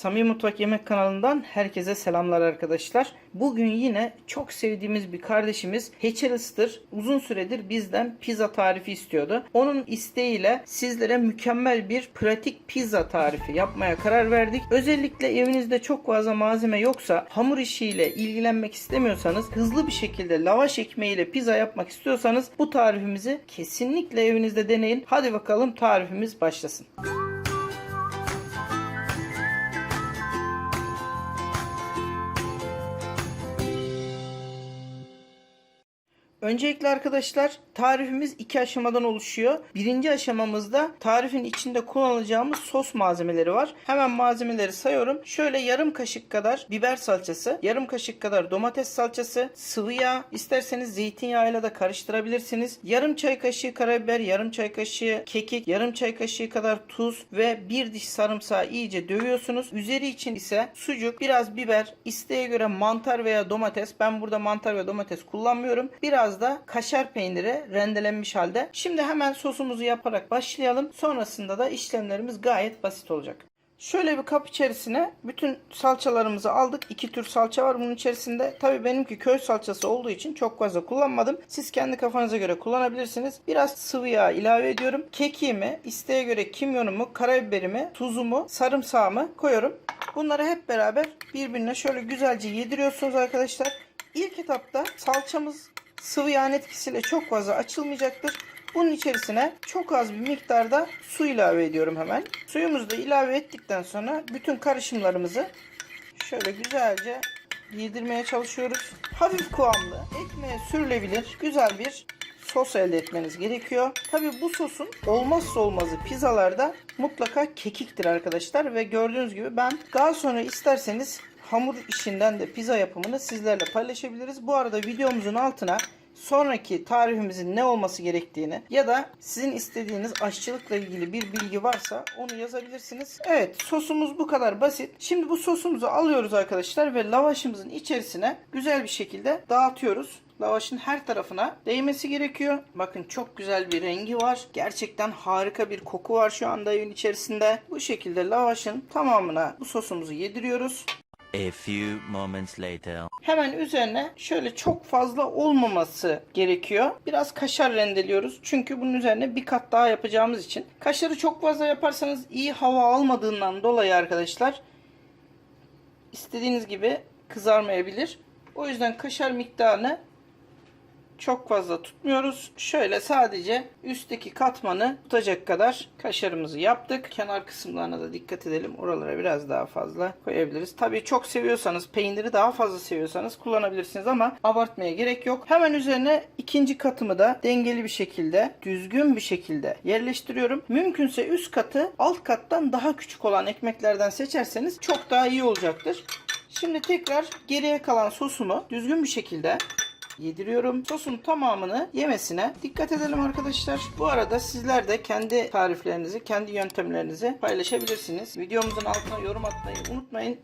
Samimi Mutfak Yemek kanalından herkese selamlar arkadaşlar. Bugün yine çok sevdiğimiz bir kardeşimiz Hatchelster uzun süredir bizden pizza tarifi istiyordu. Onun isteğiyle sizlere mükemmel bir pratik pizza tarifi yapmaya karar verdik. Özellikle evinizde çok fazla malzeme yoksa hamur işiyle ilgilenmek istemiyorsanız hızlı bir şekilde lavaş ekmeğiyle pizza yapmak istiyorsanız bu tarifimizi kesinlikle evinizde deneyin. Hadi bakalım tarifimiz başlasın. Öncelikle arkadaşlar tarifimiz iki aşamadan oluşuyor. Birinci aşamamızda tarifin içinde kullanacağımız sos malzemeleri var. Hemen malzemeleri sayıyorum. Şöyle yarım kaşık kadar biber salçası, yarım kaşık kadar domates salçası, sıvı yağ, isterseniz zeytinyağıyla da karıştırabilirsiniz. Yarım çay kaşığı karabiber, yarım çay kaşığı kekik, yarım çay kaşığı kadar tuz ve bir diş sarımsağı iyice dövüyorsunuz. Üzeri için ise sucuk, biraz biber, isteğe göre mantar veya domates. Ben burada mantar ve domates kullanmıyorum. Biraz da kaşar peyniri rendelenmiş halde. Şimdi hemen sosumuzu yaparak başlayalım. Sonrasında da işlemlerimiz gayet basit olacak. Şöyle bir kap içerisine bütün salçalarımızı aldık. İki tür salça var bunun içerisinde. Tabi benimki köy salçası olduğu için çok fazla kullanmadım. Siz kendi kafanıza göre kullanabilirsiniz. Biraz sıvı yağ ilave ediyorum. Kekiğimi, isteğe göre kimyonumu, karabiberimi, tuzumu, sarımsağımı koyuyorum. Bunları hep beraber birbirine şöyle güzelce yediriyorsunuz arkadaşlar. İlk etapta salçamız sıvı yağın etkisiyle çok fazla açılmayacaktır. Bunun içerisine çok az bir miktarda su ilave ediyorum hemen. Suyumuzu da ilave ettikten sonra bütün karışımlarımızı şöyle güzelce yedirmeye çalışıyoruz. Hafif kıvamlı, ekmeğe sürülebilir güzel bir sos elde etmeniz gerekiyor. Tabi bu sosun olmazsa olmazı pizzalarda mutlaka kekiktir arkadaşlar ve gördüğünüz gibi ben daha sonra isterseniz hamur işinden de pizza yapımını sizlerle paylaşabiliriz. Bu arada videomuzun altına sonraki tarifimizin ne olması gerektiğini ya da sizin istediğiniz aşçılıkla ilgili bir bilgi varsa onu yazabilirsiniz. Evet sosumuz bu kadar basit. Şimdi bu sosumuzu alıyoruz arkadaşlar ve lavaşımızın içerisine güzel bir şekilde dağıtıyoruz lavaşın her tarafına değmesi gerekiyor. Bakın çok güzel bir rengi var. Gerçekten harika bir koku var şu anda evin içerisinde. Bu şekilde lavaşın tamamına bu sosumuzu yediriyoruz. A few moments later. Hemen üzerine şöyle çok fazla olmaması gerekiyor. Biraz kaşar rendeliyoruz. Çünkü bunun üzerine bir kat daha yapacağımız için. Kaşarı çok fazla yaparsanız iyi hava almadığından dolayı arkadaşlar istediğiniz gibi kızarmayabilir. O yüzden kaşar miktarını çok fazla tutmuyoruz. Şöyle sadece üstteki katmanı tutacak kadar kaşarımızı yaptık. Kenar kısımlarına da dikkat edelim. Oralara biraz daha fazla koyabiliriz. Tabii çok seviyorsanız, peyniri daha fazla seviyorsanız kullanabilirsiniz ama abartmaya gerek yok. Hemen üzerine ikinci katımı da dengeli bir şekilde, düzgün bir şekilde yerleştiriyorum. Mümkünse üst katı alt kattan daha küçük olan ekmeklerden seçerseniz çok daha iyi olacaktır. Şimdi tekrar geriye kalan sosumu düzgün bir şekilde yediriyorum. Sosun tamamını yemesine dikkat edelim arkadaşlar. Bu arada sizler de kendi tariflerinizi, kendi yöntemlerinizi paylaşabilirsiniz. Videomuzun altına yorum atmayı unutmayın.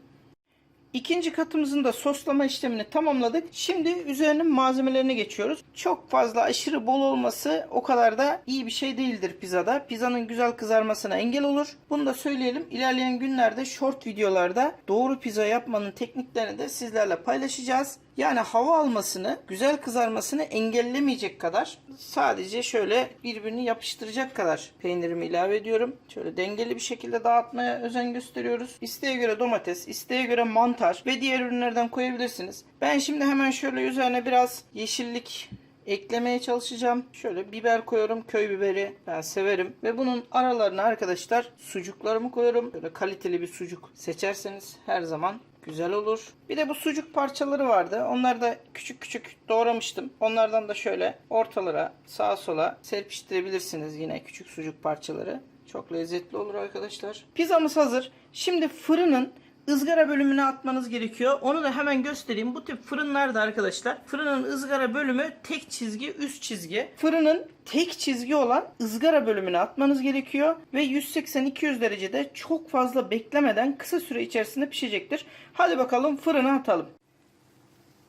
İkinci katımızın da soslama işlemini tamamladık. Şimdi üzerinin malzemelerini geçiyoruz. Çok fazla aşırı bol olması o kadar da iyi bir şey değildir pizzada. Pizzanın güzel kızarmasına engel olur. Bunu da söyleyelim. İlerleyen günlerde short videolarda doğru pizza yapmanın tekniklerini de sizlerle paylaşacağız. Yani hava almasını, güzel kızarmasını engellemeyecek kadar sadece şöyle birbirini yapıştıracak kadar peynirimi ilave ediyorum. Şöyle dengeli bir şekilde dağıtmaya özen gösteriyoruz. İsteğe göre domates, isteğe göre mantar ve diğer ürünlerden koyabilirsiniz. Ben şimdi hemen şöyle üzerine biraz yeşillik eklemeye çalışacağım. Şöyle biber koyuyorum. Köy biberi ben severim. Ve bunun aralarına arkadaşlar sucuklarımı koyuyorum. Böyle kaliteli bir sucuk seçerseniz her zaman güzel olur. Bir de bu sucuk parçaları vardı. Onları da küçük küçük doğramıştım. Onlardan da şöyle ortalara sağa sola serpiştirebilirsiniz yine küçük sucuk parçaları. Çok lezzetli olur arkadaşlar. Pizzamız hazır. Şimdi fırının ızgara bölümüne atmanız gerekiyor. Onu da hemen göstereyim. Bu tip fırınlarda arkadaşlar fırının ızgara bölümü tek çizgi üst çizgi. Fırının tek çizgi olan ızgara bölümüne atmanız gerekiyor. Ve 180-200 derecede çok fazla beklemeden kısa süre içerisinde pişecektir. Hadi bakalım fırına atalım.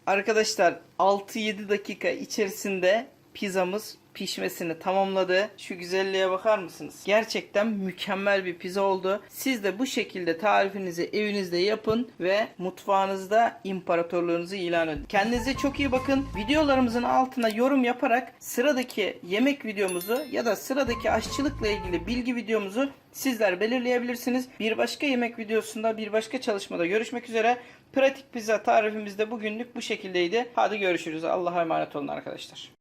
Arkadaşlar 6-7 dakika içerisinde pizzamız pişmesini tamamladı. Şu güzelliğe bakar mısınız? Gerçekten mükemmel bir pizza oldu. Siz de bu şekilde tarifinizi evinizde yapın ve mutfağınızda imparatorluğunuzu ilan edin. Kendinize çok iyi bakın. Videolarımızın altına yorum yaparak sıradaki yemek videomuzu ya da sıradaki aşçılıkla ilgili bilgi videomuzu sizler belirleyebilirsiniz. Bir başka yemek videosunda, bir başka çalışmada görüşmek üzere. Pratik pizza tarifimiz de bugünlük bu şekildeydi. Hadi görüşürüz. Allah'a emanet olun arkadaşlar.